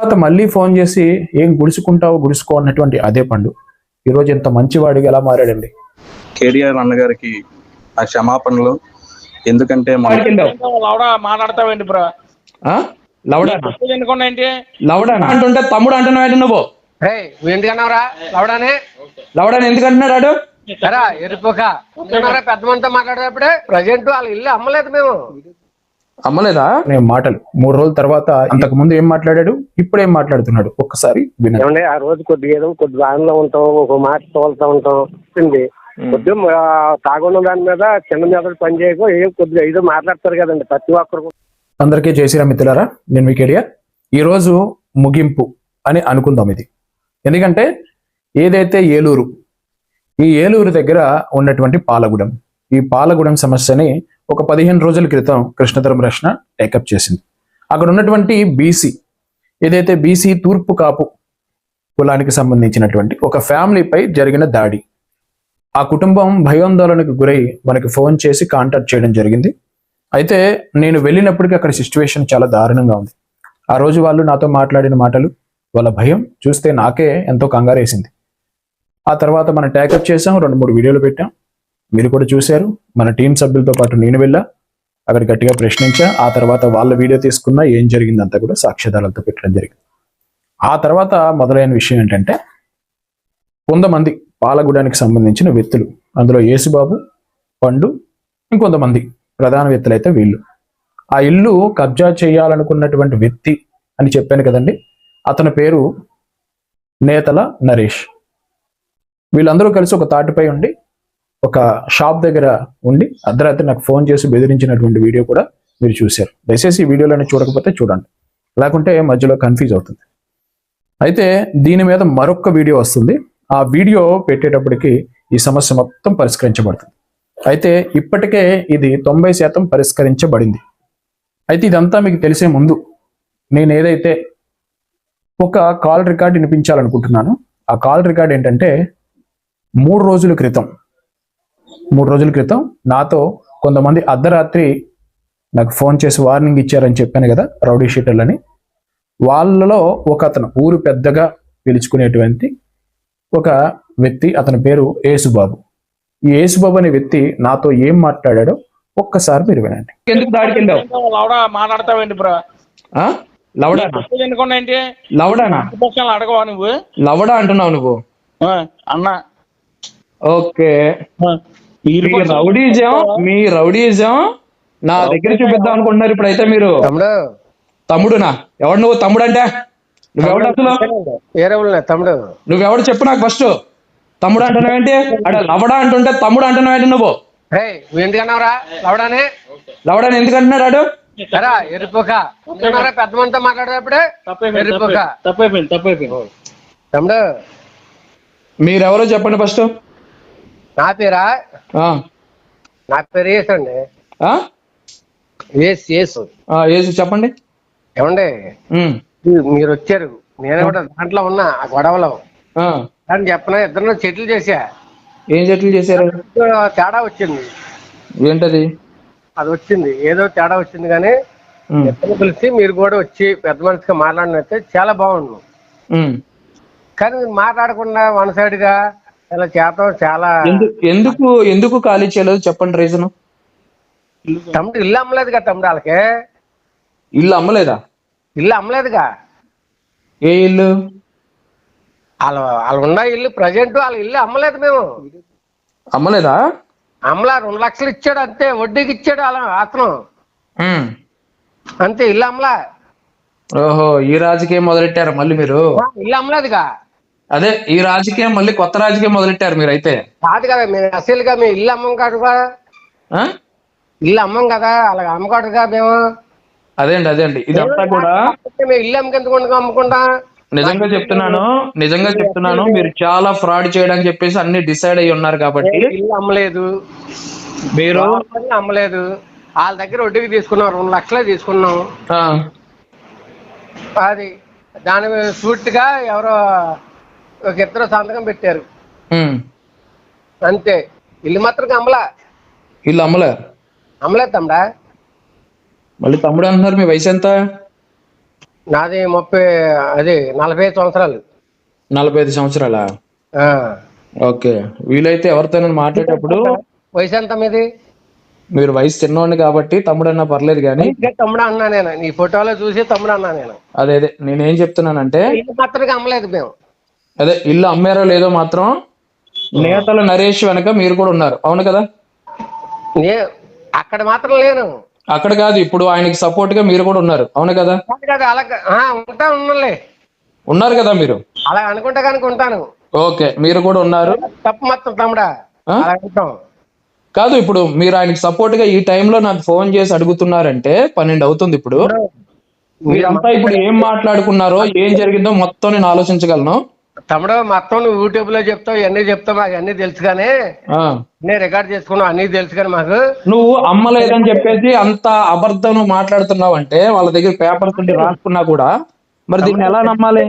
తర్వాత మళ్ళీ ఫోన్ చేసి ఏం గుడుచుకుంటావు గుడుచుకో అన్నటువంటి అదే పండు. ఈరోజు ఇంత మంచివాడిగా ఎలా మారాడండి? కేటీఆర్ అన్నగారికి ఆ క్షమాపణలు. ఎందుకంటే మన లవడా మాట్లాడతావేంటి బ్రో? లవడానా ఎందుకున్నా ఏంటి లవడానా అంటుంటే తమ్ముడు అంటున్నావు నువ్వు. ఎందుకన్నావురా లవడానే? లవడాని ఎందుకు అంటున్నాడు సరా ఎరుపుక పెద్ద మనతో మాట్లాడేటప్పుడే ప్రజెంట్ వాళ్ళ ఇల్లు అమ్మలేదు మేము. అమ్మలేదా? నేను మాటలు. మూడు రోజుల తర్వాత అంతకు ముందు ఏం మాట్లాడాడు? ఇప్పుడు ఏం మాట్లాడుతున్నాడు? ఒక్కసారి వినండి. ఆ రోజు కొద్దిగా ఏదో కొద్ది దానిలో ఉంటాం ఒక మాట తోలుతా ఉంటాం. కొద్దిగా తాగున్న దాని మీద చిన్న మీద పని చేయకు ఏం కొద్దిగా ఏదో మాట్లాడతారు కదండి ప్రతి ఒక్కరు అందరికీ జై శ్రీరామ్ మిత్రులారా నేను వికేడియా ఈరోజు ముగింపు అని అనుకుందాం ఇది. ఎందుకంటే ఏదైతే ఏలూరు ఈ ఏలూరు దగ్గర ఉన్నటువంటి పాలగూడెం ఈ పాలగూడెం సమస్యని ఒక పదిహేను రోజుల క్రితం కృష్ణధర్మ రచన టేకప్ చేసింది. అక్కడ ఉన్నటువంటి బీసీ ఏదైతే బీసీ తూర్పు కాపు కులానికి సంబంధించినటువంటి ఒక ఫ్యామిలీపై జరిగిన దాడి. ఆ కుటుంబం భయాందోళనకు గురై మనకి ఫోన్ చేసి కాంటాక్ట్ చేయడం జరిగింది. అయితే నేను వెళ్ళినప్పటికీ అక్కడ సిచ్యువేషన్ చాలా దారుణంగా ఉంది. ఆ రోజు వాళ్ళు నాతో మాట్లాడిన మాటలు వాళ్ళ భయం చూస్తే నాకే ఎంతో కంగారేసింది. ఆ తర్వాత మనం ట్యాకప్ చేసాం రెండు మూడు వీడియోలు పెట్టాం. మీరు కూడా చూశారు. మన టీం సభ్యులతో పాటు నేను వెళ్ళా. అక్కడ గట్టిగా ప్రశ్నించా. ఆ తర్వాత వాళ్ళ వీడియో తీసుకున్నా. ఏం జరిగిందంతా కూడా సాక్ష్యాధారాలతో పెట్టడం జరిగింది. ఆ తర్వాత మొదలైన విషయం ఏంటంటే కొంతమంది పాలగూడానికి సంబంధించిన వ్యక్తులు అందులో యేసుబాబు పండు ఇంకొంతమంది ప్రధాన వ్యక్తులైతే వీళ్ళు. ఆ ఇల్లు కబ్జా చేయాలనుకున్నటువంటి వ్యక్తి అని చెప్పాను కదండి. అతని పేరు నేతల నరేష్. వీళ్ళందరూ కలిసి ఒక తాటిపై ఉండి ఒక షాప్ దగ్గర ఉండి అర్ధరాత్రి నాకు ఫోన్ చేసి బెదిరించినటువంటి వీడియో కూడా మీరు చూశారు. దయచేసి ఈ వీడియోలను చూడకపోతే చూడండి. లేకుంటే మధ్యలో కన్ఫ్యూజ్ అవుతుంది. అయితే దీని మీద మరొక వీడియో వస్తుంది. ఆ వీడియో పెట్టేటప్పటికి ఈ సమస్య మొత్తం పరిష్కరించబడుతుంది. అయితే ఇప్పటికే ఇది తొంభై శాతం పరిష్కరించబడింది. అయితే ఇదంతా మీకు తెలిసే ముందు నేను ఏదైతే ఒక కాల్ రికార్డ్ వినిపించాలనుకుంటున్నాను ఆ కాల్ రికార్డ్ ఏంటంటే మూడు రోజుల క్రితం మూడు రోజుల క్రితం నాతో కొంతమంది అర్ధరాత్రి నాకు ఫోన్ చేసి వార్నింగ్ ఇచ్చారని చెప్పాను కదా రౌడీ షీటర్లని. వాళ్ళలో ఒక అతను ఊరు పెద్దగా పిలుచుకునేటువంటి ఒక వ్యక్తి అతని పేరు యేసుబాబు. ఈ యేసుబాబు అనే వ్యక్తి నాతో ఏం మాట్లాడాడో ఒక్కసారి మీరు వినండి. ఎందుకు దాడికి లవడా మాట్లాడతావేంటి బ్రో? లవడానా అడగవా నువ్వు? లవడా అంటున్నావు నువ్వు? ఆ, అన్న. ఓకే. ఆ, వీళ్ళు మీ కూడా రౌడీజం మీ రౌడీజం నా దగ్గర చూపిద్దాం అనుకుంటున్నారు ఇప్పుడైతే మీరు. తమ్ముడు. తమ్ముడునా? ఎవడు నువ్వు? తమ్ముడు. అంటే నువ్వెవడు అసలు తమ్ముడు. నువ్వెవడు చెప్పు నాకు ఫస్ట్ తమ్ముడు అంటున్నావేంటి అక్కడ లవడా అంటుంటే తమ్ముడు అంటున్నావేంటి నువ్వు? రే నువ్వు ఎందుకన్నావురా లవడానే? లవడాని ఎందుకు అంటున్నాడు ఆడు? సరా ఎరుపుక ఎందుకన్నారా పెద్ద మనతో మాట్లాడేటప్పుడే తప్పైపోయింది ఎరుపుక తప్పైపోయింది తప్పైపోయింది తమ్ముడు. మీరెవరో చెప్పండి ఫస్ట్ నా పేరా? నా పేరు యేసు అండి? యేసు యేసు. చెప్పండి. ఏమండి? మీరు వచ్చారు. నేను కూడా దాంట్లో ఉన్నా ఆ గొడవలో. అని చెప్పిన? ఇద్దరు చెట్లు చేశా. ఏం చెట్లు చేశారు? తేడా వచ్చింది. ఏంటది? అది వచ్చింది. ఏదో తేడా వచ్చింది కానీ ఇద్దరు కలిసి మీరు కూడా వచ్చి పెద్ద మనిషిగా మాట్లాడినైతే చాలా బాగుండు. కానీ మాట్లాడకుండా వన్ సైడ్గా ఇలా చేతం చాలా ఎందు- ఎందుకు ఎందుకు ఖాళీ చేయలేదు? చెప్పండి రీజన్ తమ్ముడు ఇల్లు అమ్మలేదుగా తమ్ముడు వాళ్ళకి? ఇల్లు అమ్మలేదా? ఇల్లు అమ్మలేదుగా? ఏ ఇల్లు? వాళ్ళ వాళ్ళు ఉన్న ఇల్లు ప్రజెంట్ వాళ్ళ ఇల్లు అమ్మలేదు మేము. అమ్మలేదా? అమ్మలా రెండు లక్షలు ఇచ్చాడు అంతే వడ్డీకి ఇచ్చాడు అలా అతను. అంతే ఇల్లు అమ్మలా. ఓహో ఈ రాజకీయం మొదలెట్టారు మళ్ళీ మీరు? ఇల్లు అమ్మలేదుగా? అదే ఈ రాజకీయం మళ్ళీ కొత్త రాజకీయం మొదలెట్టారు మీరు అయితే కాదు కదా మేము అసలుగా మేము ఇల్లు అమ్మం కాదుగా ఆ? ఇల్లు అమ్మం కదా అలాగ అమ్మకూడదుగా మేము. అదేండి అదేండి ఇదంతా కూడా మేము ఇల్లు అమ్మకెందుకు అమ్ముకుంటా? నిజంగా చెప్తున్నాను నిజంగా చెప్తున్నాను మీరు చాలా ఫ్రాడ్ చేయడానికి చెప్పేసి అన్ని డిసైడ్ అయ్యి ఉన్నారు కాబట్టి ఇల్లు అమ్మలేదు. మీరు అమ్మలేదు. వాళ్ళ దగ్గర వడ్డీకి తీసుకున్నాం రెండు లక్షలే తీసుకున్నాం. ఆ, అది దాని సూట్గా ఎవరో ఒక ఇద్దరు సంతకం పెట్టారు. అంతే. ఇల్లు మాత్రం అమ్మలా ఇల్లు అమ్మలే. అమ్మలేదు తమ్ముడా. మళ్ళీ తమ్ముడు అంటున్నారు మీ వయసు ఎంత? నాది ముప్పై అది నలభై ఐదు సంవత్సరాలు. నలభై ఐదు సంవత్సరాలా? ఆ. ఓకే. వీలైతే ఎవరితోనైనా మాట్లాడేటప్పుడు వయసు ఎంత మీది? మీరు వయసు చిన్నవాడిని కాబట్టి తమ్ముడు అన్నా పర్లేదు కానీ తమ్ముడు అన్నా నేను. నీ ఫోటోలో చూసి తమ్ముడు అన్నా నేను. అదే అదే. నేనేం చెప్తున్నానంటే మాత్రం అమ్మలేదు మేము. అదే ఇల్లు అమ్మారో లేదో మాత్రం నేతల నరేష్ వెనక మీరు కూడా ఉన్నారు. అవును కదా? అక్కడ మాత్రం లేను. అక్కడ కాదు ఇప్పుడు ఆయనకి సపోర్ట్గా మీరు కూడా ఉన్నారు. అవును కదా? అలా ఉంటా ఉన్నలే ఉన్నారు కదా మీరు? అలా అనుకుంటా కనుక ఉంటాను. ఓకే మీరు కూడా ఉన్నారు. తప్పు మొత్తం తమ్ముడా. కాదు ఇప్పుడు మీరు ఆయనకి సపోర్ట్గా ఈ టైంలో నాకు ఫోన్ చేసి అడుగుతున్నారంటే పన్నెండు అవుతుంది ఇప్పుడు. మీరంతా ఇప్పుడు ఏం మాట్లాడుకున్నారో ఏం జరిగిందో మొత్తం నేను ఆలోచించగలను. తమ్ముడు మొత్తం నువ్వు యూట్యూబ్లో చెప్తావు ఇవన్నీ చెప్తావు మాకు అన్ని తెలుసు కానీ నేను రికార్డ్ చేసుకున్నావు అన్ని తెలుసు కానీ మాకు. నువ్వు అమ్మలేదని చెప్పేసి అంత అబద్ధం నువ్వు మాట్లాడుతున్నావు అంటే వాళ్ళ దగ్గర పేపర్స్ ఉండి రాసుకున్నా కూడా మరి దీన్ని ఎలా నమ్మాలి?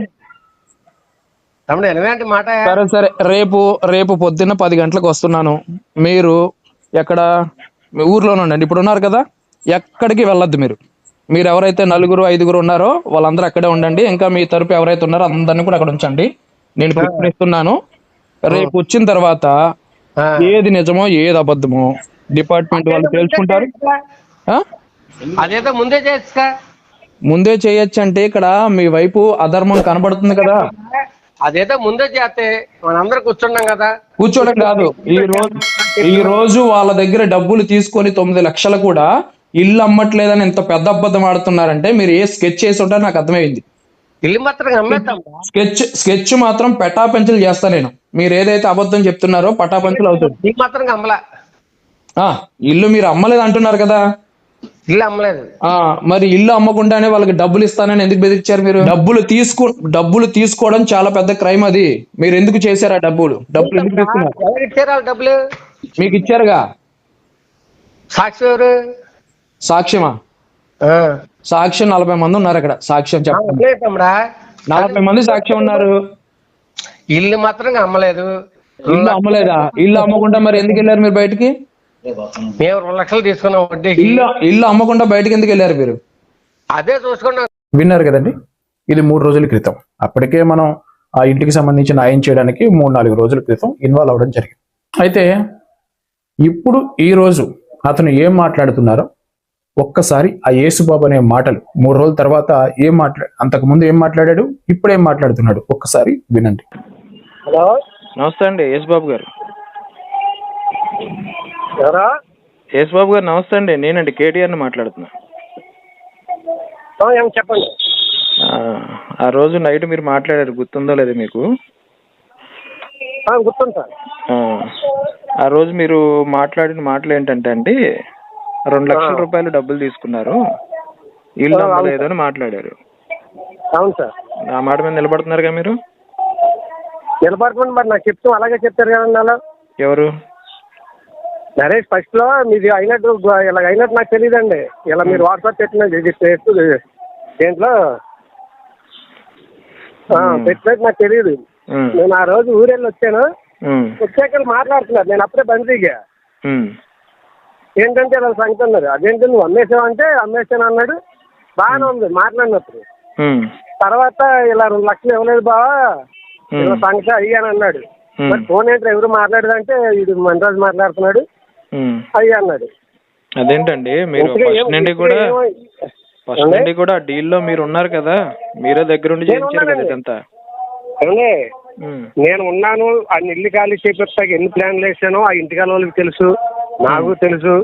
తమ్ముడు ఎనవేంటి మాట. సరే సరే రేపు రేపు పొద్దున్న పది గంటలకు వస్తున్నాను. మీరు ఎక్కడ మీ ఊర్లోనే ఉండండి. ఇప్పుడు ఉన్నారు కదా ఎక్కడికి వెళ్ళొద్దు మీరు. మీరు ఎవరైతే నలుగురు ఐదుగురు ఉన్నారో వాళ్ళందరూ అక్కడే ఉండండి. ఇంకా మీ తరపు ఎవరైతే ఉన్నారో అందరినీ కూడా అక్కడ ఉంచండి. నేను పిలుపునిస్తున్నాను. రేపు వచ్చిన తర్వాత. ఏది నిజమో ఏది అబద్ధమో డిపార్ట్మెంట్ వాళ్ళు తెలుసుకుంటారు. ఆ? అదేదో ముందే చేస్తా. ముందే చేయొచ్చు అంటే ఇక్కడ మీ వైపు అధర్మం కనబడుతుంది కదా. అదేదో ముందే చేస్తే మనందరం కూర్చున్నాం కదా. కూర్చోడం కాదు. ఈ రోజు ఈ రోజు వాళ్ళ దగ్గర డబ్బులు తీసుకొని తొమ్మిది లక్షలు కూడా ఇల్లు అమ్మట్లేదని ఎంత పెద్ద అబద్ధం ఆడుతున్నారంటే మీరు ఏ స్కెచ్ చేసి ఉంటారో నాకు అర్థమైంది. ఇల్లు మాత్రం అమ్మేద్దాం స్కెచ్ స్కెచ్ మాత్రం పెటాపెంచులు చేస్తా నేను. మీరు ఏదైతే అబద్ధం చెప్తున్నారో పటాపంచులు అవుతుంది ఇల్లు మాత్రం అమ్మలా. ఇల్లు మీరు అమ్మలేదు అంటున్నారు కదా. ఇల్లు అమ్మలేదు. మరి ఇల్లు అమ్మకుండానే వాళ్ళకి డబ్బులు ఇస్తానని ఎందుకు బెదిరించారు మీరు? డబ్బులు తీసుకు డబ్బులు తీసుకోవడం చాలా పెద్ద క్రైమ్ అది. మీరు ఎందుకు చేశారు ఆ డబ్బులు? డబ్బులు ఎందుకు తీసుకున్నారు? డబ్బులు? మీకు ఇచ్చారుగా? సాక్షి ఎవరు? సాక్ష్యమా. సాక్ష్యం నలభై మంది ఉన్నారు అక్కడ. సాక్ష్యం చెప్పండి. నలభై మంది సాక్ష్యం ఉన్నారు. ఇల్లు మాత్రం అమ్మలేదు. ఇల్లు అమ్మలేదా? ఇల్లు అమ్మకుండా మరి ఎందుకు వెళ్ళారు మీరు బయటికి? మేము రెండు లక్షలు తీసుకున్నాం వడ్డీకి. ఇల్లు ఇల్లు అమ్మకుండా బయటికి ఎందుకు వెళ్ళారు మీరు? అదే చూసుకున్నాం. విన్నారు కదండి? ఇది మూడు రోజుల క్రితం. అప్పటికే మనం ఆ ఇంటికి సంబంధించి న్యాయం చేయడానికి మూడు నాలుగు రోజుల క్రితం ఇన్వాల్వ్ అవ్వడం జరిగింది. అయితే ఇప్పుడు ఈ రోజు అతను ఏం మాట్లాడుతున్నారో ఒక్కసారి ఆ యేసుబాబు అనే మాటలు మూడు రోజుల తర్వాత ఏం మాట్లా అంతకుముందు ఏం మాట్లాడాడు? ఇప్పుడు ఏం మాట్లాడుతున్నాడు? ఒక్కసారి వినండి. హలో? నమస్తే అండి యేసుబాబు గారు. ఎవరా? యేసుబాబు గారు నమస్తే అండి. నేనండి కేటీఆర్ని మాట్లాడుతున్నా. చెప్పండి. ఆ రోజు నైట్ మీరు మాట్లాడారు గుర్తుందో లేదు మీకు? గుర్తుంది సార్ ఆ రోజు మీరు మాట్లాడిన మాటలు ఏంటంటే అండి రెండు లక్షల రూపాయలు డబ్బులు తీసుకున్నారు. ఇల్లు అమ్మలేదు అని మాట్లాడారు. అవును సార్. ఆ మాట మీద నిలబడుతున్నారుగా మీరు? నిలబడుకోండి మరి నాకు చెప్తూ అలాగే చెప్తారు కదండి అలా ఎవరు? నరేష్ ఫస్ట్లో మీది అయినట్టు ఇలా అయినట్టు నాకు తెలియదండి. ఇలా మీరు వాట్సాప్ పెట్టిన దేంట్లో? పెట్టినట్టు నాకు తెలియదు. నేను ఆ రోజు ఊరెళ్ళి వచ్చాను. వచ్చాక మాట్లాడుతున్నారు. నేను అప్పుడే బంద్ దిగా. ఏంటంటే ఇలా సంగతి అన్నారు. అదేంటి నువ్వు అమ్మేసావు అంటే అమ్మేసాను అన్నాడు. బాగానే ఉంది మాట్లాడినప్పుడు. తర్వాత ఇలా రెండు లక్షలు ఇవ్వలేదు బావా. ఏదో సంగతి అయ్యాను అన్నాడు. మరి ఫోన్ ఏంటి ఎవరు మాట్లాడదంటే ఇది మనరాజు మాట్లాడుతున్నాడు. అయ్యా అన్నాడు. అదేంటండి మీరు ఫస్ట్ నుండి కూడా ఫస్ట్? నుండి కూడా డీల్లో మీరు ఉన్నారు కదా. మీరే దగ్గరుండి నేను చేయించారు కదా. ఇదంతా. నేను ఉన్నాను ఆ ఇల్లు ఖాళీ చేపిస్తాక ఎన్ని ప్లాన్లు వేసానో ఆ ఇంటికాల వాళ్ళకి తెలుసు. నాకు తెలుసు.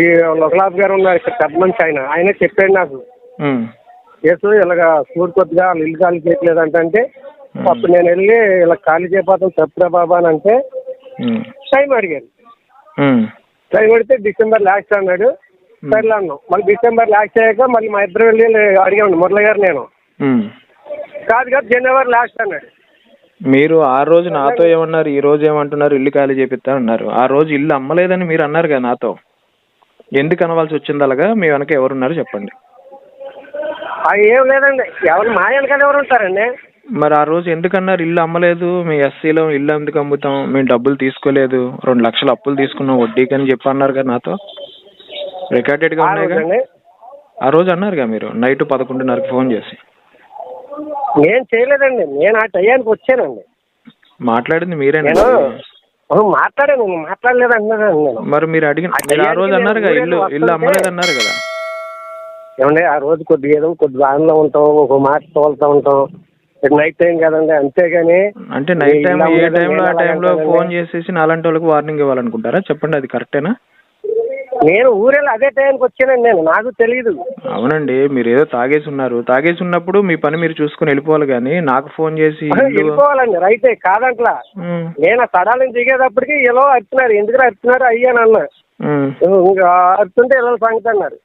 ఈ లోకలాబ్ గారు ఉన్నారు ఇక్కడ పెద్ద మనిషి ఆయన. ఆయన చెప్పాడు నాకు. యేసు ఇలాగా చూడు కొద్దిగా ఇల్లు ఖాళీ చేయట్లేదు అంటే అప్పుడు నేను వెళ్ళి ఇలా ఖాళీ చేయకపోతాం తప్పురా బాబా అని అంటే టైం అడిగాను టైం అడిగితే డిసెంబర్ లాస్ట్ అన్నాడు. సర్లే అన్నాం. మళ్ళీ డిసెంబర్ లాస్ట్ అయ్యాక మళ్ళీ మా ఇద్దరు వెళ్ళి అడిగాను మురళి గారు నేను. కాదు కాదు జనవరి లాస్ట్ అన్నాడు. మీరు ఆ రోజు నాతో ఏమన్నారు ఈ రోజు ఏమంటున్నారు ఇల్లు ఖాళీ చేపిస్తా అన్నారు. ఆ రోజు ఇల్లు అమ్మలేదని మీరు అన్నారు కదా నాతో. ఎందుకు అనవలసి వచ్చింది అలాగా? మీ వెనక ఎవరున్నారు చెప్పండి. అది ఏం లేదండి. ఎవరు మా వెనకాల ఎవరు ఉంటారండి? మరి ఆ రోజు ఎందుకన్నారు ఇల్లు అమ్మలేదు? మీ ఎస్సీలో ఇల్లు ఎందుకు అమ్ముతాం? మేము డబ్బులు తీసుకోలేదు. రెండు లక్షలు అప్పులు తీసుకున్నాం వడ్డీకి అని చెప్పి అన్నారు కదా నాతో. రికార్డెడ్గా ఆ ఉన్నాయిగా? రోజండి. ఆ రోజు అన్నారుగా మీరు? నైట్ పదకొండున్నరకు ఫోన్ చేసి. నేను చేయలేదండి. నేను ఆ టయానికి వచ్చానండి. మాట్లాడింది మీరేనా? నేను అవును, మాట్లాడాను. నేను మాట్లాడలేదు అన్నానండి నేను. మరి మీరు అడిగిన ఆ మీరు ఆ టయానికి రోజు నేను అన్నారుగా ఊరేగి ఇల్లు ఇల్లు వస్తుంటే- అమ్మలేదు అన్నారు కదా. ఏమండి ఆ రోజు కొద్దిగా ఏదో కొద్ది వాహనంలో ఉంటాం ఒక మాట తోలుతూ ఉంటాం. నైట్ టైం కదండి అంతేగాని అంటే నైట్ టైం ఏ టైంలో ఆ టైంలో. ఫోన్ చేసేసి నాలాంటి వాళ్ళకి వార్నింగ్ ఇవ్వాలనుకుంటారా? చెప్పండి అది కరెక్టేనా? నేను ఊరెళ్ళి అదే టైంకి వచ్చానండి నేను నాకు తెలియదు అవునండి మీరు ఏదో తాగేసి ఉన్నారు తాగేసి ఉన్నప్పుడు మీ పని మీరు చూసుకుని వెళ్ళిపోవాలి కానీ నాకు ఫోన్ చేసి ఇల్లు వెళ్ళిపోవాలండి రైతే కాదంట్లా. ఉమ్, నేను తడాలని దిగేటప్పటికి ఇలా అరుతున్నారు ఎందుకు అరుతున్నారు అయ్యాను అన్న. ఉమ్. ఇంకా అరుతుంటే ఇలా సంగతి అన్నారు.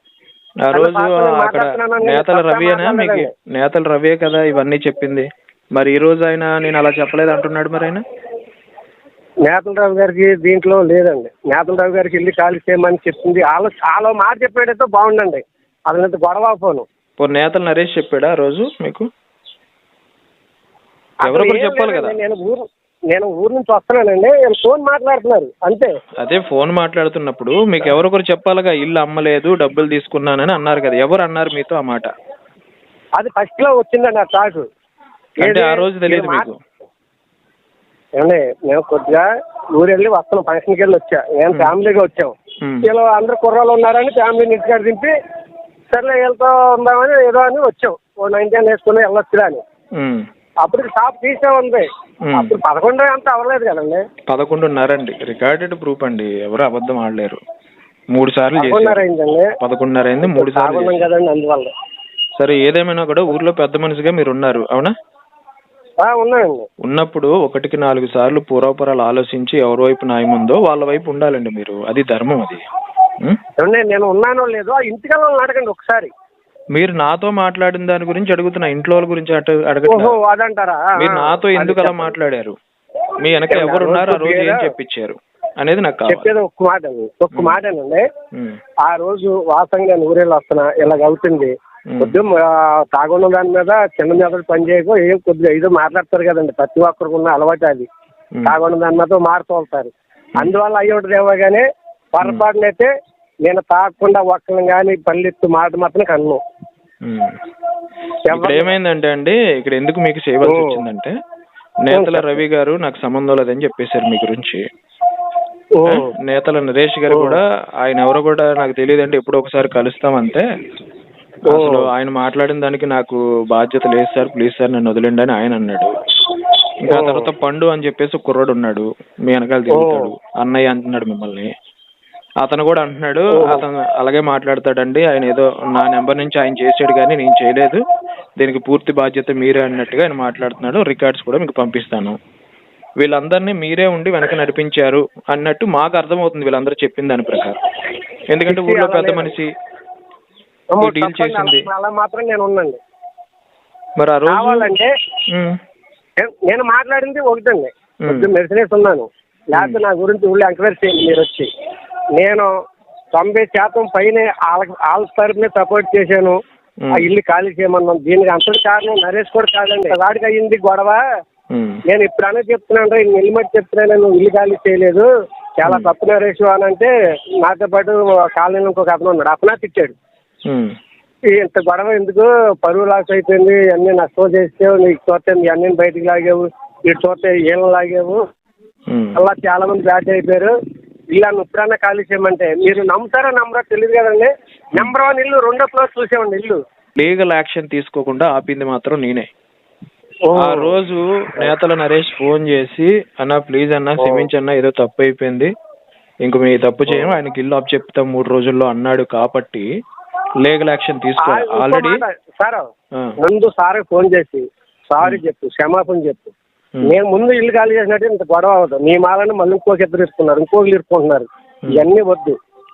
ఆ రోజు అక్కడ మాట్లాడుతున్నానని నేతల నేను రవియేనా మీకు? మాట్లాడలేదండి. నేతల రవియే కదా ఇవన్నీ చెప్పింది. మరి ఈ రోజు ఆయన నేను అలా చెప్పలేదు అంటున్నాడు మరి ఆయన నేతలరావు గారికి దీంట్లో లేదండి. నేతలరావు గారికి ఇల్లు ఖాళీ చేయమని చెప్పింది. వాళ్ళు చాలా మాట చెప్పేటైతే బాగుండండి. అతనితో గొడవ పోను. పోనీ నేతలు నరేష్ చెప్పాడా ఆ రోజు మీకు? ఎవరో ఒకరు చెప్పాలి. కదా. నేను ఊరు నేను ఊరు నుంచి వస్తున్నానండి. నేను ఫోన్ మాట్లాడుతున్నారు. అంతే. అదే ఫోన్ మాట్లాడుతున్నప్పుడు మీకు ఎవరొకరు చెప్పాలిగా ఇల్లు అమ్మలేదు డబ్బులు తీసుకున్నానని అన్నారు కదా. ఎవరు అన్నారు మీతో ఆ మాట? అది ఫస్ట్లో వచ్చిందండి ఆ టాక్. అంటే? ఆ రోజు తెలియదు మీకు. ఏమండి మేము కొద్దిగా ఊరు వెళ్ళి వస్తున్నాం ఫంక్షన్కి వెళ్ళి వచ్చా. నేను ఫ్యామిలీగా వచ్చాం. ఉమ్. ఇలా అందరు కుర్రాళ్ళు ఉన్నారని ఫ్యామిలీని ఇంటికాడ దింపి సర్లే వెళ్తా ఉందామని ఏదో అని వచ్చాం. ఓ నైన్టీన్ వేసుకుని వెళ్ళొచ్చురా అని. అప్పుడు షాప్ తీసే ఉంది. అప్పుడు పదకొండు అంత అవ్వలేదు కదండి. పదకొండున్నరండి రికార్డెడ్ ప్రూఫ్ అండి. ఎవరు అబద్ధం ఆడలేరు. మూడు సార్లు పదకొండున్నర అయింది మూడు సార్లు. కదండి అందువల్ల. సరే ఏదేమైనా కూడా ఊర్లో పెద్ద మనిషిగా మీరు ఉన్నారు. అవునా? ఉన్నాయండి ఉన్నప్పుడు ఒకటికి నాలుగు సార్లు పూర్వపరాలు ఆలోచించి ఎవరి వైపు న్యాయం ఉందో వాళ్ళ వైపు ఉండాలండి మీరు అది ధర్మం అది ఉం? ఏమండి నేను ఉన్నానో లేదో ఆ అడగండి ఒకసారి మీరు నాతో మాట్లాడిన దాని గురించి అడుగుతున్నా ఇంట్లో వాళ్ళ గురించి అటు అడగట్లేదు ఓహో అదంటారా మీరు నాతో అది ఎందుకు అలా చెప్పండి. మాట్లాడారు మీ వెనక చెప్పండి. ఎవరు ఉన్నారు ఆ రోజు ఏం చెప్పించారు అనేది నాకు కావాలి చెప్పేది ఒక్క మాట అండి ఒక్క మాటేనండి ఉం. ఆ రోజు వాసంగా ఊరేళ్ళు వస్తున్నా ఇలాగ అవుతుంది. కొద్దిగా తాగున్న దాని మీద చిన్న మీద పని చేయకో ఏం కొద్దిగా ఏదో మాట్లాడతారు కదండి ప్రతి ఒక్కరికి ఉన్న అలవాటు అది. తాగున్న దాని మీద మారుతోలుతారు అందువల్ల అయ్యి ఉంటుందేమో కానీ పొరపాటునైతే నేను తాగకుండా ఒక్కరిని కానీ పల్లెత్తు మాట మాత్రం కన్ను. ఇక్కడ ఏమైందంటే అండి ఇక్కడ ఎందుకు మీకు చేయవలసి. వచ్చిందంటే నేతల రవి గారు నాకు సంబంధం లేదని చెప్పేశారు మీ గురించి. నేతల నరేష్ గారు కూడా ఆయన ఎవరో కూడా నాకు తెలియదంటే ఎప్పుడో ఒకసారి కలుస్తామంటే అసలు ఆయన మాట్లాడిన దానికి నాకు బాధ్యత లేదు సార్. ప్లీజ్ సార్ నన్ను వదిలేండి అని ఆయన అన్నాడు. ఇంకా తర్వాత పండు అని చెప్పేసి కుర్రాడు ఉన్నాడు. మీ వెనకాల తిరుగుతాడు. అన్నయ్య అంటున్నాడు మిమ్మల్ని. అతను కూడా అంటున్నాడు. అతను అలాగే మాట్లాడతాడండి. ఆయన ఏదో నా నెంబర్ నుంచి ఆయన చేసాడు కానీ నేను చేయలేదు. దీనికి పూర్తి బాధ్యత మీరే అన్నట్టుగా ఆయన మాట్లాడుతున్నాడు. రికార్డ్స్ కూడా మీకు పంపిస్తాను. వీళ్ళందరినీ మీరే ఉండి వెనక నడిపించారు అన్నట్టు మాకు అర్థమవుతుంది వీళ్ళందరూ చెప్పిన దాని ప్రకారం. ఎందుకంటే ఊర్లో పెద్ద మనిషి డీల్ తప్పండి, చేసింది. అలా- మాత్రం నేను ఉన్నాండి. మరి ఆ రోజు కావాలంటే నేను- నేను మాట్లాడింది ఒకటండి. మెరిసినేసి ఉన్నాను. లేకపోతే నా గురించి ఊళ్ళో ఎంక్వైరీ చేయండి మీరు వచ్చి. నేను తొంభై శాతం పైన వాళ్ళ వాళ్ళ తరపునే సపోర్ట్ చేశాను. ఆ ఇల్లు ఖాళీ చేయమన్నాం. దీనికి అంతటి కారణం నరేష్ కూడా కాదండి. వాడికి అయ్యింది గొడవ. నేను ఇప్పుడనే చెప్తున్నాను రా నిలబడి చెప్తున్నాను నువ్వు ఇల్లు ఖాళీ చేయలేదు. చాలా తప్పు నరేష్ అని అంటే నాతో పాటు కాలనీలో ఇంకొక అతను ఉన్నాడు. అతను తిట్టాడు. ఇంత గొడవ ఎందుకు? పరువు లాస్ అయిపోయింది అన్ని నష్టం చేస్తే నీకు చూస్తే మీ అన్ని బయటికి లాగావు ఇటు చూస్తే ఏళ్ళని లాగావు. అలా చాలా మంది బ్యాట్ అయిపోయారు. ఇలా ఇప్పుడన్నా ఖాళీ చేయమంటే మీరు నమ్ముతారా నమ్మరా తెలియదు కదండి. నెంబర్ వన్ ఇల్లు రెండో ప్లేస్ చూసామండి ఇల్లు. లీగల్ యాక్షన్ తీసుకోకుండా ఆపింది మాత్రం నేనే. ఆ రోజు నేతల నరేష్ ఫోన్ చేసి అన్న ప్లీజ్ అన్న క్షమించన్న ఏదో తప్పు అయిపోయింది ఇంక మీ తప్పు చేయము ఆయనకి ఇల్లు అప్ చెప్తాం మూడు రోజుల్లో అన్నాడు కాబట్టి లీగల్ యాక్షన్ ఆ, తీసుకో ఇంకో ఆల్రెడీ సార్ ముందు సార్ ఫోన్ చేసి సారీ చెప్పు క్షమాపణ చెప్పు. నేను ముందు ఇల్లు ఖాళీ చేసినట్టు ఇంత గొడవ అవుతుంది నీ మాలని మళ్ళీ ఇంకొక ఇద్దరు ఇస్తున్నారు ఇంకొకరు ఇరుక్కుంటున్నారు. ఇవన్నీ వద్దు.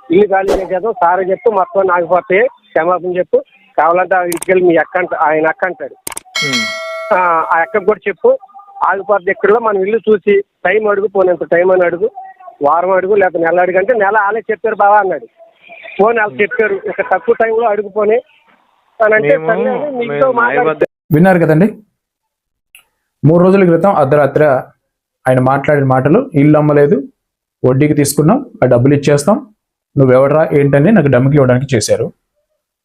ఇల్లు ఖాళీ చేసేద్దాం సారీ చెప్పు మొత్తం ఆగిపోతే క్షమాపణ చెప్పు. కావాలంటే ఆ ఇంటికి మీ అక్క అంట ఆయన అక్క అంటాడు. ఆ అక్కకు కూడా చెప్పు. ఆగిపోద్ది ఎక్కడో మనం ఇల్లు చూసి టైం అడుగు పోనేంత టైం అని అడుగు. వారం అడుగు లేకపోతే నెల అడుగు అంటే నెల వాళ్ళే చెప్పారు బావా అన్నాడు. ఫోన్ వాళ్ళు చెప్పారు. ఇక తక్కువ టైంలో అడుగుపోని అని అంటే మేము సర్లే అని మీతో మేము మాట్లాడి న్యాయబద్ధ విన్నారు కదండి? మూడు రోజుల క్రితం అర్ధరాత్రి ఆయన మాట్లాడిన మాటలు ఇల్లు అమ్మలేదు వడ్డీకి తీసుకున్నాం ఆ డబ్బులు ఇచ్చేస్తాం నువ్వెవడరా ఏంటని నాకు డమ్కి ఇవ్వడానికి చేశారు.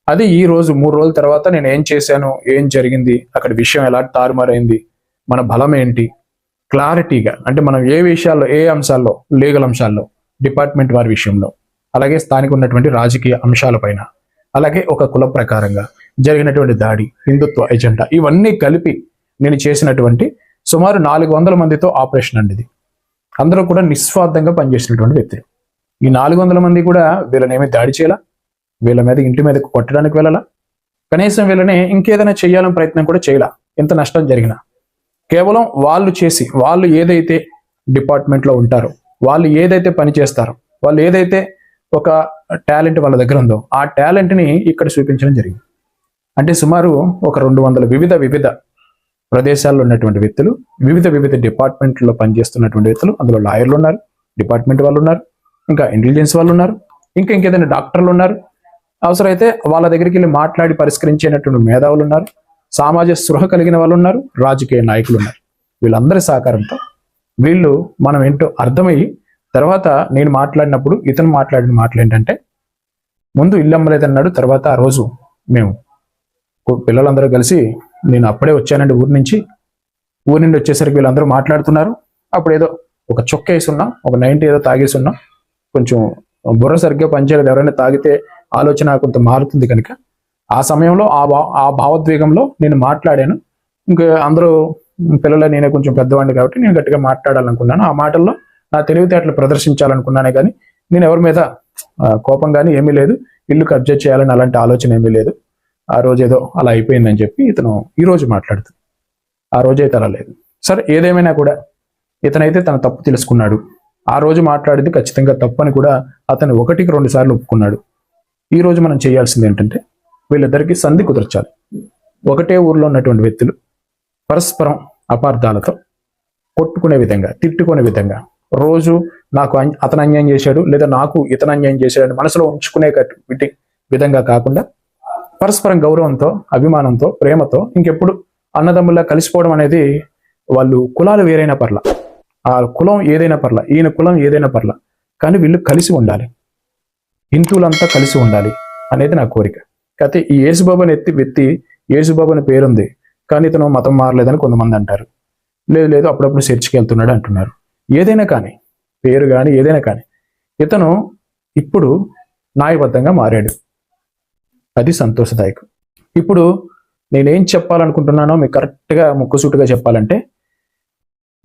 అది ఈ రోజు మూడు రోజుల తర్వాత నేను ఏం చేశాను ఏం జరిగింది అక్కడ విషయం ఎలా తారుమారైంది మన బలం ఏంటి క్లారిటీగా అంటే మనం ఏ విషయాల్లో ఏ అంశాల్లో లీగల్ అంశాల్లో డిపార్ట్మెంట్ వారి విషయంలో. అలాగే స్థానిక ఉన్నటువంటి రాజకీయ అంశాలపైన అలాగే ఒక కుల ప్రకారంగా జరిగినటువంటి దాడి హిందుత్వ ఎజెండా ఇవన్నీ కలిపి నేను చేసినటువంటి సుమారు నాలుగు వందల మందితో ఆపరేషన్ అండి ఇది. అందరూ కూడా నిస్వార్థంగా పనిచేసినటువంటి వ్యక్తులు. ఈ నాలుగు వందల మంది కూడా వీళ్ళనేమి దాడి చేయాల? వీళ్ళ మీద ఇంటి మీద కొట్టడానికి వెళ్ళాలా? కనీసం వీళ్ళని ఇంకేదైనా చేయాలని ప్రయత్నం కూడా చేయాల? ఎంత నష్టం జరిగినా. కేవలం వాళ్ళు చేసి వాళ్ళు ఏదైతే డిపార్ట్మెంట్లో ఉంటారో వాళ్ళు ఏదైతే పని చేస్తారో వాళ్ళు ఏదైతే ఒక టాలెంట్ వాళ్ళ దగ్గర ఉందో ఆ టాలెంట్ని ఇక్కడ చూపించడం జరిగింది. అంటే సుమారు ఒక రెండు వందల వివిధ వివిధ ప్రదేశాల్లో ఉన్నటువంటి వ్యక్తులు వివిధ వివిధ డిపార్ట్మెంట్లో పనిచేస్తున్నటువంటి వ్యక్తులు అందులో లాయర్లు ఉన్నారు డిపార్ట్మెంట్ వాళ్ళు ఉన్నారు ఇంకా ఇంటెలిజెన్స్ వాళ్ళు ఉన్నారు ఇంకా ఇంకేదైనా డాక్టర్లు ఉన్నారు. అవసరమైతే వాళ్ళ దగ్గరికి వెళ్ళి మాట్లాడి పరిష్కరించేటటువంటి మేధావులు ఉన్నారు సామాజిక స్పృహ కలిగిన వాళ్ళు ఉన్నారు రాజకీయ నాయకులు ఉన్నారు. వీళ్ళందరి సహకారంతో వీళ్ళు మనం ఏంటో అర్థమయ్యి తర్వాత నేను మాట్లాడినప్పుడు ఇతను మాట్లాడిన మాటలు ఏంటంటే ముందు ఇల్లు అమ్మలేదన్నాడు తర్వాత ఆ రోజు మేము. పిల్లలందరూ కలిసి నేను అప్పుడే వచ్చానండి ఊరి నుంచి. ఊరి నుండి వచ్చేసరికి వీళ్ళందరూ మాట్లాడుతున్నారు. అప్పుడు ఏదో ఒక చొక్క వేసున్నా ఒక నైన్టీ ఏదో తాగేసి కొంచెం బుర్ర సరిగ్గా పనిచేయలేదు. ఎవరైనా తాగితే ఆలోచన కొంత మారుతుంది కనుక. ఆ సమయంలో ఆ భా ఆ భావోద్వేగంలో నేను మాట్లాడాను. ఇంకా అందరూ పిల్లలు నేనే కొంచెం పెద్దవాడిని కాబట్టి నేను గట్టిగా మాట్లాడాలనుకున్నాను. ఆ మాటల్లో నా తెలివితేటలు ప్రదర్శించాలనుకున్నానే కానీ నేను ఎవరి మీద కోపం కానీ ఏమీ లేదు. ఇల్లు కబ్జా చేయాలని అలాంటి ఆలోచన ఏమీ లేదు. ఆ రోజు ఏదో అలా అయిపోయిందని చెప్పి ఇతను ఈ రోజు మాట్లాడుతుంది ఆ రోజు అయితే అలా లేదు. సరే ఏదేమైనా కూడా ఇతనైతే తన తప్పు తెలుసుకున్నాడు. ఆ రోజు మాట్లాడింది ఖచ్చితంగా తప్పు అని కూడా అతను ఒకటికి రెండు సార్లు ఒప్పుకున్నాడు. ఈ రోజు మనం చేయాల్సింది ఏంటంటే వీళ్ళిద్దరికీ సంధి కుదర్చాలి. ఒకటే ఊర్లో ఉన్నటువంటి వ్యక్తులు పరస్పరం అపార్థాలతో కొట్టుకునే విధంగా తిట్టుకునే విధంగా రోజు నాకు అతను అన్యాయం చేశాడు లేదా నాకు ఇతను అన్యాయం చేశాడు అని మనసులో ఉంచుకునే విధంగా కాకుండా పరస్పరం గౌరవంతో అభిమానంతో ప్రేమతో ఇంకెప్పుడు అన్నదమ్ముల్లా కలిసిపోవడం అనేది వాళ్ళు కులాలు వేరైనా పర్ల. ఆ కులం ఏదైనా పర్ల ఈయన కులం ఏదైనా పర్ల కానీ వీళ్ళు కలిసి ఉండాలి. హిందువులంతా కలిసి ఉండాలి అనేది నా కోరిక. కాకపోతే ఈ యేసుబాబుని ఎత్తి వ్యక్తి యేసుబాబు అని పేరుంది కానీ ఇతను మతం మారలేదని కొంతమంది అంటారు. లేదు లేదు అప్పుడప్పుడు చర్చికి వెళ్తున్నాడు అంటున్నారు. ఏదైనా కానీ పేరు కానీ ఏదైనా కానీ ఇతను ఇప్పుడు న్యాయబద్ధంగా మారాడు. అది సంతోషదాయకం. ఇప్పుడు నేనేం చెప్పాలనుకుంటున్నానో మీకు కరెక్ట్గా ముక్కుసూటుగా చెప్పాలంటే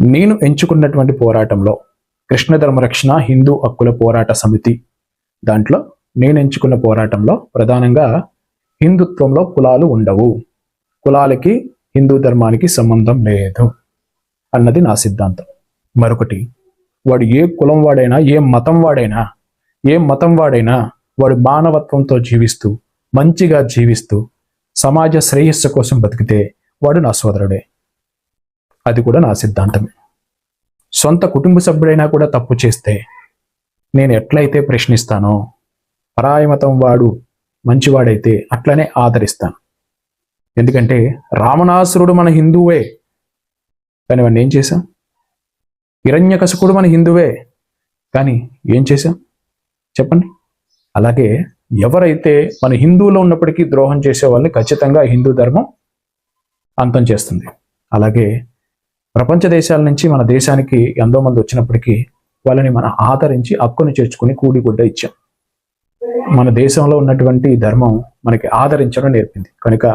నేను ఎంచుకున్నటువంటి పోరాటంలో కృష్ణ ధర్మరక్షణ హిందూ హక్కుల పోరాట సమితి దాంట్లో నేను ఎంచుకున్న పోరాటంలో ప్రధానంగా హిందుత్వంలో కులాలు ఉండవు. కులాలకి హిందూ ధర్మానికి సంబంధం లేదు అన్నది నా సిద్ధాంతం. మరొకటి వాడు ఏ కులం వాడైనా ఏ మతం వాడైనా ఏ మతం వాడైనా వాడు మానవత్వంతో జీవిస్తూ మంచిగా జీవిస్తూ సమాజ శ్రేయస్సు కోసం బతికితే వాడు నా సోదరుడే. అది కూడా నా సిద్ధాంతమే. సొంత కుటుంబ సభ్యుడైనా కూడా తప్పు చేస్తే నేను ఎట్లయితే ప్రశ్నిస్తానో పరాయి మతం వాడు మంచివాడైతే అట్లనే ఆదరిస్తాను. ఎందుకంటే రావణాసురుడు మన హిందువే. కానీ వాడిని ఏం చేశాం? హిరణ్యకశకుడు మన హిందువే. కానీ ఏం చేశాం? చెప్పండి. అలాగే ఎవరైతే మన హిందువులో ఉన్నప్పటికీ ద్రోహం చేసే వాళ్ళని ఖచ్చితంగా హిందూ ధర్మం అంతం చేస్తుంది. అలాగే ప్రపంచ దేశాల నుంచి మన దేశానికి ఎంతో మంది వచ్చినప్పటికీ వాళ్ళని మనం ఆదరించి హక్కును చేర్చుకుని కూడిగుడ్డ ఇచ్చాం. మన దేశంలో ఉన్నటువంటి ధర్మం మనకి ఆదరించడం నేర్పింది. కనుక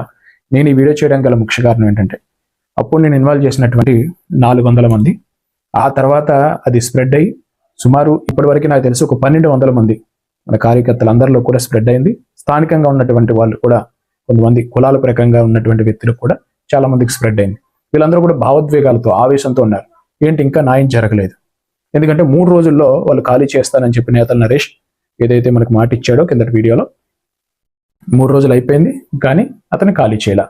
నేను ఈ వీడియో చేయడం గల ముఖ్య కారణం ఏంటంటే అప్పుడు నేను ఇన్వాల్వ్ చేసినటువంటి నాలుగు వందల మంది ఆ తర్వాత అది స్ప్రెడ్ అయ్యి సుమారు ఇప్పటివరకు నాకు తెలిసి ఒక పన్నెండు వందల మంది మన కార్యకర్తలందరిలో కూడా స్ప్రెడ్ అయింది. స్థానికంగా ఉన్నటువంటి వాళ్ళు కూడా కొంతమంది కులాల ప్రకంగా ఉన్నటువంటి వ్యక్తులు కూడా చాలా మందికి స్ప్రెడ్ అయింది. వీళ్ళందరూ కూడా భావోద్వేగాలతో ఆవేశంతో ఉన్నారు. ఏంటి ఇంకా న్యాయం జరగలేదు. ఎందుకంటే మూడు రోజుల్లో వాళ్ళు ఖాళీ చేస్తానని చెప్పి నేతలు నరేష్ ఏదైతే మనకు మాట ఇచ్చాడో కిందటి వీడియోలో మూడు రోజులు అయిపోయింది. కానీ అతను ఖాళీ చేయాల.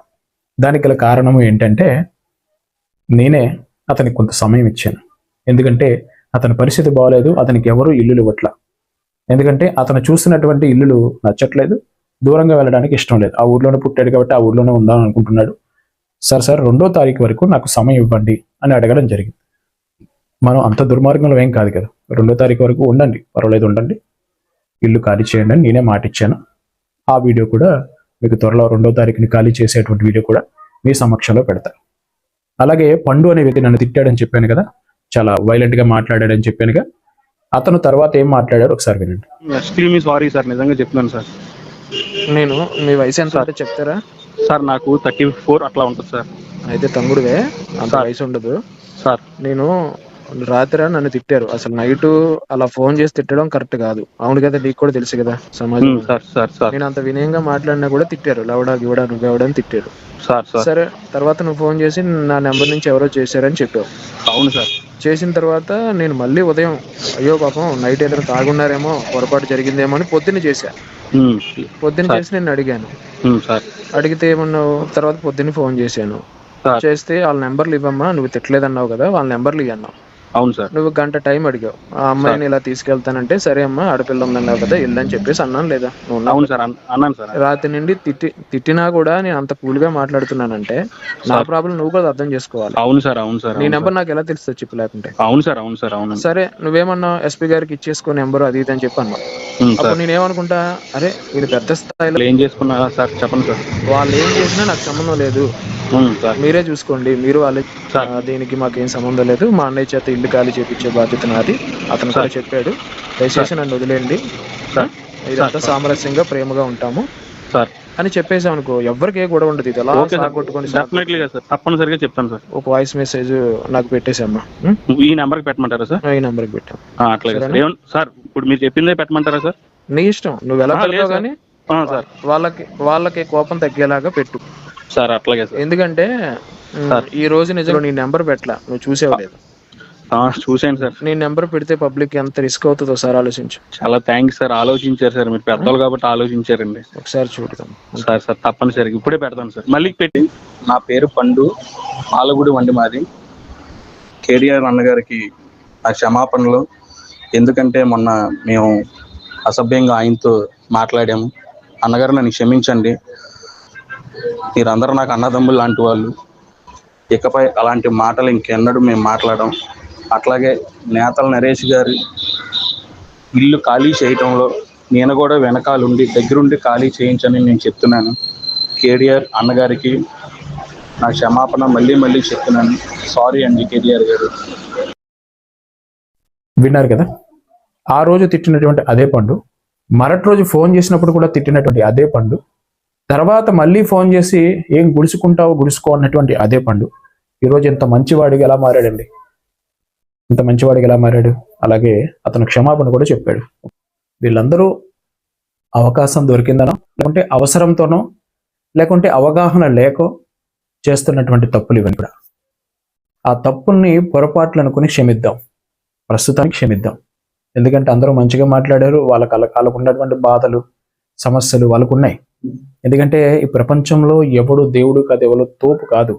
దానికి గల కారణం ఏంటంటే నేనే అతనికి కొంత సమయం ఇచ్చాను. ఎందుకంటే అతని పరిస్థితి బాగలేదు అతనికి ఎవరు ఇల్లులు ఇవ్వట్ల. ఎందుకంటే అతను చూస్తున్నటువంటి ఇల్లులు నచ్చట్లేదు దూరంగా వెళ్ళడానికి ఇష్టం లేదు. ఆ ఊర్లోనే పుట్టాడు కాబట్టి ఆ ఊర్లోనే ఉందాం అనుకుంటున్నాడు. సార్ సార్ రెండో తారీఖు వరకు నాకు సమయం ఇవ్వండి అని అడగడం జరిగింది. మనం అంత దుర్మార్గంలో ఏం కాదు కదా. రెండో తారీఖు వరకు ఉండండి పర్వాలేదు ఉండండి. ఇల్లు ఖాళీ చేయండి అని నేనే మాట ఇచ్చాను. ఆ వీడియో కూడా మీకు త్వరలో రెండో తారీఖుని ఖాళీ చేసేటువంటి వీడియో కూడా మీ సమక్షంలో పెడతా. అలాగే పండు అనే వ్యక్తి నన్ను తిట్టాడని చెప్పాను కదా. చాలా వైలెంట్గా మాట్లాడాడని చెప్పానుగా. అతను తర్వాత ఏం మాట్లాడాడు ఒకసారి వినండి. సారీ సార్ నిజంగా చెప్తున్నాను సార్. నేను మీ వయసు ఎంత ఉంటే చెప్తారా? సార్ నాకు థర్టీ ఫోర్ అట్లా ఉంటుంది సార్. అయితే తమ్ముడివే అంత సార్. వయసు ఉండదు. సార్. నేను రాత్రి నన్ను తిట్టారు. అసలు నైట్ అలా ఫోన్ చేసి తిట్టడం కరెక్ట్ కాదు. అవును కదా నీకు కూడా తెలుసు కదా సమాజం సార్ సార్ సార్. నేను అంత వినయంగా మాట్లాడినా కూడా తిట్టారు. లవడా గివడా నువ్వెవడా అని తిట్టారు. Sir sir. సరే తర్వాత నువ్వు ఫోన్ చేసి నా నెంబర్ నుంచి ఎవరో చేశారని చెప్పావు. అవును సార్. చేసిన తర్వాత నేను మళ్ళీ ఉదయం అయ్యో పాపం నైట్ ఏదైనా తాగున్నారేమో పొరపాటు జరిగిందేమో అని పొద్దున్న చేశా. ఉమ్, పొద్దున్న. చేసి నేను అడిగాను. అడిగితే ఏమన్నావు తర్వాత పొద్దున్న ఫోన్ చేశాను. చేస్తే వాళ్ళ నెంబర్లు ఇవ్వమ్మా నువ్వు తిట్టలేదన్నావు కదా వాళ్ళ నెంబర్లు ఇవ్వ అన్నావు అవును సార్. నువ్వు గంట టైం అడిగావు. ఆ అమ్మాయిని ఇలా తీసుకెళ్తానంటే సరే అమ్మా ఆడపిల్ల ఉందన్నావు కదా వెళ్ళని చెప్పేసి అన్నాను లేదా? నువ్వు అవును సార్ అన్- అన్నాను సార్. రాత్రి నుండి తిట్టి తిట్టినా కూడా నేను అంత కూల్గా మాట్లాడుతున్నానంటే నా ప్రాబ్లం నువ్వు కూడా అర్థం చేసుకోవాలి. అవును సార్ అవును సార్ నీ నెంబర్ నాకు ఎలా తెలుస్తుంది చెప్పు లేకుంటే. అవును సార్ అవును సార్ అవును. సరే నువ్వేమన్నావు ఎస్పీ గారికి ఇచ్చేసుకో నెంబర్ అది ఇది అని చెప్పి అన్నావు అప్పుడు నేనేమనుకుంటా అరే వీడు పెద్ద స్థాయిలో వాళ్ళు ఏం చేసుకున్నారా సార్? చెప్పండి సార్. వాళ్ళు ఏం చేసినా నాకు సంబంధం లేదు. మీరే చూసుకోండి. మీరు వాళ్ళే దీనికి మాకేం సంబంధం లేదు. మా అన్నయ్య చేత ఇల్లు ఖాళీ చేపించే బాధ్యత నాది. అతను కూడా చెప్పాడు. దయచేసి నన్ను వదిలేయండి. సార్. ఇదంతా సామరస్యంగా ప్రేమగా ఉంటాము. సార్. అని చెప్పేసాం అనుకో ఎవరికి ఏ గొడవ ఉండదు. ఇది ఎలా కొట్టుకొని తప్పనిసరిగా చెప్తాను సార్. ఒక వాయిస్ మెసేజ్ నాకు పెట్టేసమ్మా. ఉం? ఈ నెంబర్కి పెట్టమంటారా సార్? ఈ నెంబర్కి పెట్టాం. ఆ, అట్లాగే సార్. ఇప్పుడు మీరు చెప్పిందే పెట్టమంటారా సార్? నీ ఇష్టం. నువ్వు ఎలా పెడతావు. కానీ వాళ్ళకి వాళ్ళకి కోపం తగ్గేలాగా పెట్టు. సార్ అట్లాగే సార్. ఎందుకంటే. ఈ రోజు నిజంగా నీ నెంబర్ పెట్టలా నువ్వు చూసేవా లేదు ఆ, చూశాను సార్. నీ నెంబర్ పెడితే పబ్లిక్ ఎంత రిస్క్ అవుతుందో సార్ ఆలోచించు. చాలా థ్యాంక్స్ సార్ ఆలోచించారు సార్ మీరు పెద్దవాళ్ళు కాబట్టి ఆలోచించారండి. ఒకసారి చూడదాం. సార్ సార్ తప్పనిసరిగా ఇప్పుడే పెడతాను సార్. మళ్ళీ పెట్టి. నా పేరు పండు ఆలగుడి వండి మాది. కేడిఆర్ అన్నగారికి నా క్షమాపణలు. ఎందుకంటే మొన్న మేము అసభ్యంగా ఆయనతో మాట్లాడాము. అన్నగారు నన్ను క్షమించండి. మీరందరూ నాకు అన్నదమ్ములు లాంటి వాళ్ళు. ఇకపై అలాంటి మాటలు ఇంకెన్నడూ మేము మాట్లాడడం. అట్లాగే నేతల నరేష్ గారి ఇల్లు ఖాళీ చేయటంలో నేను కూడా వెనకాలండి దగ్గరుండి ఖాళీ చేయించని నేను చెప్తున్నాను. కేడిఆర్ అన్నగారికి నా క్షమాపణ మళ్ళీ మళ్ళీ చెప్తున్నాను. సారీ అండి కేడిఆర్ గారు. విన్నారు కదా? ఆ రోజు తిట్టినటువంటి అదే పండు మరటి రోజు ఫోన్ చేసినప్పుడు కూడా తిట్టినటువంటి అదే పండు తర్వాత మళ్ళీ ఫోన్ చేసి ఏం గుడుచుకుంటావో గుడుచుకో అన్నటువంటి అదే పండు. ఈరోజు ఇంత మంచివాడిగా ఎలా మారాడండి? ఇంత మంచివాడిగా ఎలా మారాడు? అలాగే అతను క్షమాపణ కూడా చెప్పాడు. వీళ్ళందరూ అవకాశం దొరికిందనో లేకుంటే అవసరంతోనో లేకుంటే అవగాహన లేకో చేస్తున్నటువంటి తప్పులు ఇవన్నీ కూడా. ఆ తప్పుల్ని పొరపాట్లు అనుకుని క్షమిద్దాం. ప్రస్తుతానికి క్షమిద్దాం. ఎందుకంటే అందరూ మంచిగా మాట్లాడారు వాళ్ళకి వాళ్ళ- వాళ్ళకు ఉన్నటువంటి బాధలు సమస్యలు వాళ్ళకు ఉన్నాయి. ఎందుకంటే ఈ ప్రపంచంలో ఎవడు దేవుడు కాదు ఎవరు తోపు కాదు.